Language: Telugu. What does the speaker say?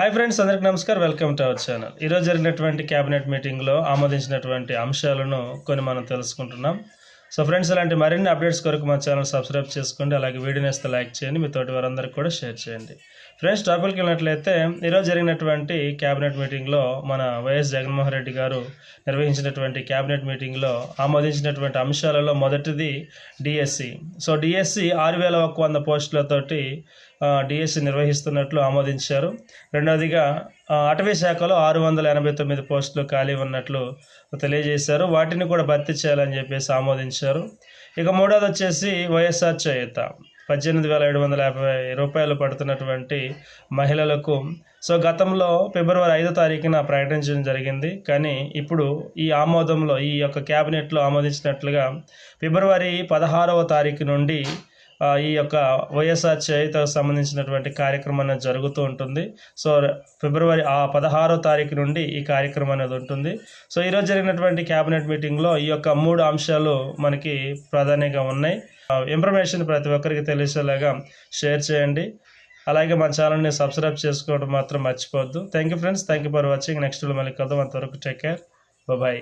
హాయ్ ఫ్రెండ్స్ అందరికి నమస్కారం. వెల్కమ్ టు అవర్ ఛానల్ ఈరోజు జరిగినటువంటి క్యాబినెట్ మీటింగ్లో ఆమోదించినటువంటి అంశాలను కొన్ని మనం తెలుసుకుంటున్నాం. సో ఫ్రెండ్స్ ఇలాంటి మరిన్ని అప్డేట్స్ కొరకు మా ఛానల్ సబ్స్క్రైబ్ చేసుకోండి. అలాగే వీడియోని ఇస్తే లైక్ చేయండి. మీ తోటి వారందరికీ కూడా షేర్ చేయండి. ఫ్రెండ్స్ టాపిక్కి వెళ్ళినట్లయితే ఈరోజు జరిగినటువంటి క్యాబినెట్ మీటింగ్లో మన వైఎస్ జగన్మోహన్ రెడ్డి గారు నిర్వహించినటువంటి క్యాబినెట్ మీటింగ్లో ఆమోదించినటువంటి అంశాలలో మొదటిది డిఎస్సి. సో డిఎస్సి ఆరు వేల ఒక వంద పోస్టులతోటి డిఎస్సి నిర్వహిస్తున్నట్లు ఆమోదించారు. రెండవదిగా అటవీ శాఖలో ఆరు వందల ఎనభై తొమ్మిది పోస్టులు ఖాళీ ఉన్నట్లు తెలియజేశారు. వాటిని కూడా భర్తీ చేయాలని చెప్పేసి ఆమోదించారు. ఇక మూడోది వచ్చేసి వైఎస్ఆర్ చేయుత పద్దెనిమిది వేల ఏడు వందల యాభై రూపాయలు పడుతున్నటువంటి మహిళలకు సో గతంలో ఫిబ్రవరి ఐదో తారీఖున ప్రకటించడం జరిగింది. కానీ ఇప్పుడు ఈ ఆమోదంలో ఈ యొక్క క్యాబినెట్లో ఆమోదించినట్లుగా ఫిబ్రవరి పదహారవ తారీఖు నుండి ఈ యొక్క వైఎస్ఆర్ చేయుతకు సంబంధించినటువంటి కార్యక్రమం అనేది జరుగుతూ ఉంటుంది. సో ఫిబ్రవరి ఆ పదహారో తారీఖు నుండి ఈ కార్యక్రమం అనేది ఉంటుంది. సో ఈరోజు జరిగినటువంటి క్యాబినెట్ మీటింగ్లో ఈ యొక్క మూడు అంశాలు మనకి ప్రాధాన్యంగా ఉన్నాయి. ఇన్ఫర్మేషన్ ప్రతి ఒక్కరికి తెలిసేలాగా షేర్ చేయండి. అలాగే మన ఛానల్ని సబ్స్క్రైబ్ చేసుకోవడం మాత్రం మర్చిపోవద్దు. Thank you friends. Thank you for watching. Next మళ్ళీ కలుద్దాం. అంతవరకు టేక్ కేర్. బాయ్